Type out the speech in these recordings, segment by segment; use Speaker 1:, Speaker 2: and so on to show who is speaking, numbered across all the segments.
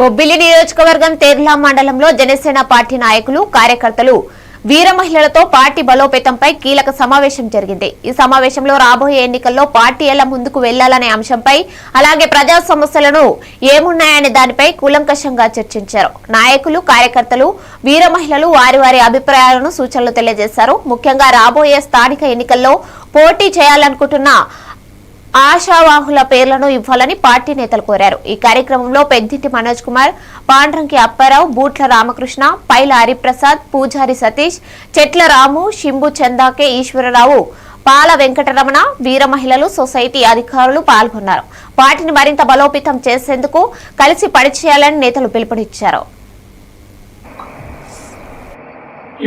Speaker 1: బొబ్బిలి నియోజకవర్గం తేర్లా మండలంలో జనసేన పార్టీ నాయకులు కార్యకర్తలు వీర మహిళలతో పార్టీ బలోపేతంపై కీలక సమావేశం జరిగింది. ఈ సమావేశంలో రాబోయే ఎన్నికల్లో పార్టీ ఎలా ముందుకు వెళ్ళాలనే అంశంపై అలాగే ప్రజా సమస్యలను ఏమున్నాయనే దానిపై కూలంకషంగా చర్చించారు. నాయకులు కార్యకర్తలు వీర మహిళలు వారి వారి అభిప్రాయాలను సూచనలు తెలియజేశారు. ముఖ్యంగా రాబోయే స్థానిక ఎన్నికల్లో పోటీ చేయాలనుకుంటున్న ఆశావాహుల పేర్లను ఇవ్వాలని పార్టీ నేతలు కోరారు. ఈ కార్యక్రమంలో పెద్దింటి మనోజ్ కుమార్ పాండ్రంకి అప్పారావు బూట్ల రామకృష్ణ పైల హరిప్రసాద్ పూజారి సతీష్ చెట్ల రాము శింబు చందాకే ఈశ్వరరావు పాల వెంకటరమణ వీర మహిళలు సొసైటీ అధికారులు పాల్గొన్నారు. పార్టీని మరింత బలోపేతం చేసేందుకు కలిసి పనిచేయాలని నేతలు పిలుపునిచ్చారు.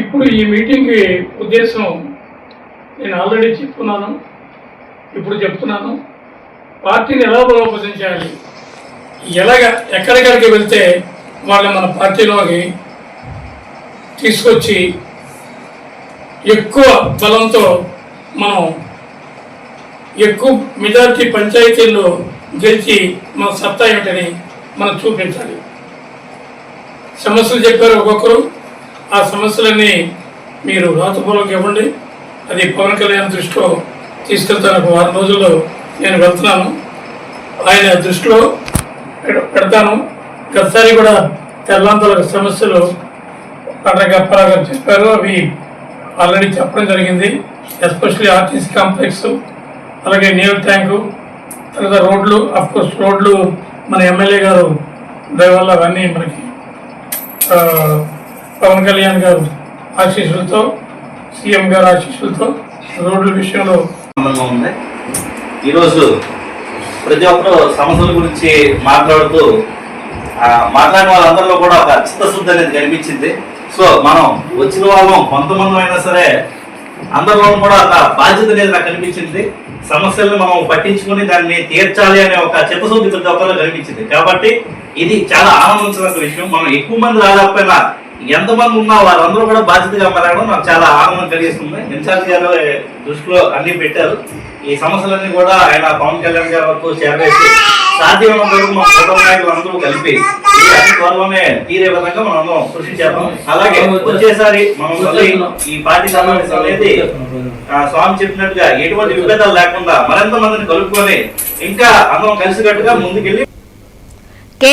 Speaker 2: ఇప్పుడు ఈ మీటింగ్ ఉద్దేశం నేను ఆల్రెడీ చెప్తున్నాను ఇప్పుడు చెప్తున్నాను. పార్టీని ఎలా బలోపేతం చేయాలి? ఎలాగ ఎక్కడికడికి వెళ్తే వాళ్ళని మన పార్టీలోకి తీసుకొచ్చి ఎక్కువ బలంతో మనం ఎక్కువ మెజార్టీ పంచాయతీల్లో గెలిచి మన సత్తా ఏమిటని మనం చూపించాలి. సమస్యలు చెప్పారు ఒక్కొక్కరు. ఆ సమస్యలన్నీ మీరు రాతపూర్వక ఇవ్వండి. అది పవన్ కళ్యాణ్ దృష్టిలో తీసుకెళ్తాను. ఒక వారం రోజుల్లో నేను వెళ్తున్నాను. ఆయన దృష్టిలో పెడతాను. గతసారి కూడా తెల్లంతల సమస్యలు పట్టగప్పరా చెప్పారు. అవి ఆల్రెడీ చెప్పడం జరిగింది. ఎస్పెషల్లీ ఆర్టీసీ కాంప్లెక్స్ అలాగే నీరు ట్యాంకు తర్వాత రోడ్లు అఫ్కోర్స్ రోడ్లు మన ఎమ్మెల్యే గారు దయ వల్ల అవన్నీ మనకి పవన్ కళ్యాణ్ గారు ఆశీస్సులతో సీఎం గారు ఆశీస్సులతో రోడ్ల విషయంలో
Speaker 3: ఆనందంగా ఉంది. ఈరోజు ప్రతి ఒక్కరు సమస్యల గురించి మాట్లాడుతూ మాట్లాడిన వాళ్ళందరిలో కూడా ఒక చిత్తశుద్ధి అనేది కనిపించింది. సో మనం వచ్చిన వాళ్ళం కొంతమంది అయినా సరే అందరిలో కూడా ఒక బాధ్యత అనేది నాకు కనిపించింది. సమస్యలను మనం పట్టించుకొని దాన్ని తీర్చాలి అనే ఒక చిత్తశుద్ధి ప్రతి ఒక్కరిలో కనిపించింది. కాబట్టి ఇది చాలా ఆనందించిన విషయం. మనం ఎక్కువ మంది రాకపోయినా ఎంతమంది ఉన్నా వారందరూ కూడా బాధ్యతగా మారడం నాకు చాలా ఆనందం కలిగిస్తుంది. ఇన్ఛార్జ్ గారు దృష్టిలో అన్ని పెట్టారు. ఈ సమస్యలన్నీ కూడా ఆయన పవన్ కళ్యాణ్ గారి వరకు చేరవేసి సాధ్యమైనంత వరకు మా కుటుంబ నాయకులు అందరూ కలిపి ఇది అతి త్వరలోనే తీరే విధంగా మనం కృషి చేద్దాం. అలాగే వచ్చేసారి మనం మళ్ళీ ఈ పార్టీ సమావేశం అనేది స్వామి చెప్పినట్టుగా ఎటువంటి విభేదాలు లేకుండా మరింత మందిని కలుపుకొని ఇంకా అందరం కలిసికట్టుగా ముందుకెళ్ళి